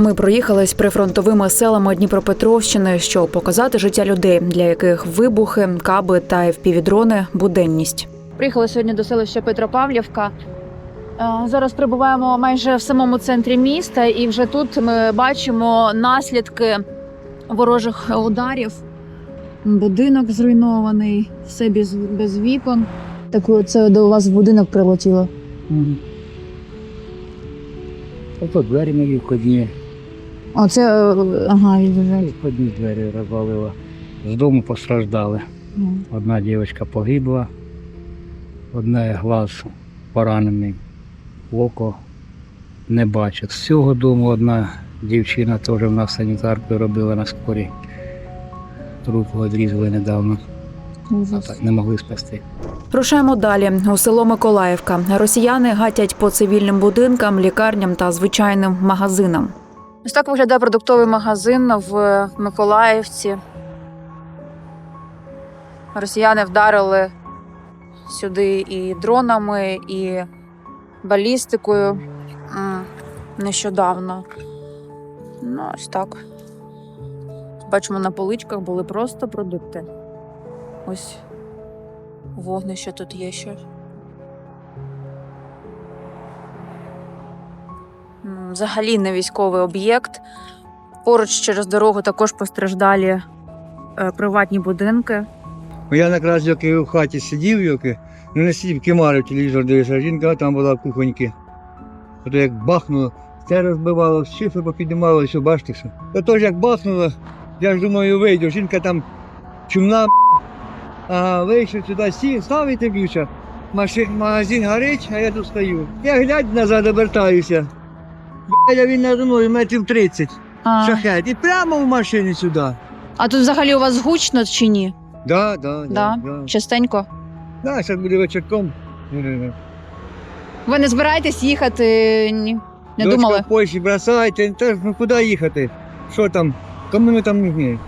Ми проїхались прифронтовими селами Дніпропетровщини, щоб показати життя людей, для яких вибухи, каби та FPV-дрони – буденність. Приїхали сьогодні до селища Петропавлівка. Е, Зараз перебуваємо майже в самому центрі міста, і вже тут ми бачимо наслідки ворожих ударів. Будинок зруйнований, все без, без вікон. Так це до вас в будинок прилетіло. Угу. Двері мої входні, А це е, ага, входні двері розвалило. З дому постраждали. Одна дівчинка погибла, одна глаз поранений, око не бачить. З цього дому одна дівчина теж в нас санітарку робила на скорі. Руку відрізали недавно, а так не могли спасти. Рушаємо далі у село Миколаївка. Росіяни гатять по цивільним будинкам, лікарням та звичайним магазинам. Ось так виглядає продуктовий магазин в Миколаївці. Росіяни вдарили сюди і дронами, і балістикою нещодавно. Ну, ось так. Бачимо, на поличках були просто продукти. Ось Вогнище тут є ще. Взагалі не військовий об'єкт. Поруч через дорогу також постраждалі е, приватні будинки. Я якраз як в хаті сидів, як, ну не сидів, кимарив телевізор дивився, жінка там була в кухоньки. Ото як бахнуло, це розбивало, шифи попіднімало, все, бачите що. То теж як бахнуло, я ж думаю, вийду, жінка там чумна, а вийшов сюди, сів, ставить б'юча. Магазин горить, а я тут стою. Я глядь назад обертаюся. Бля, він надо мною метрів 30, А, шахет, і прямо в машині сюди. а тут взагалі у вас гучно чи ні? Да, да, Да? да. Частенько. Да, зараз буде вечірком. Ви не збираєтесь їхати? Ні. Не Дочка думали? в Польщі бросайте, та, ну куди їхати? Що там? Кому ми там нужні?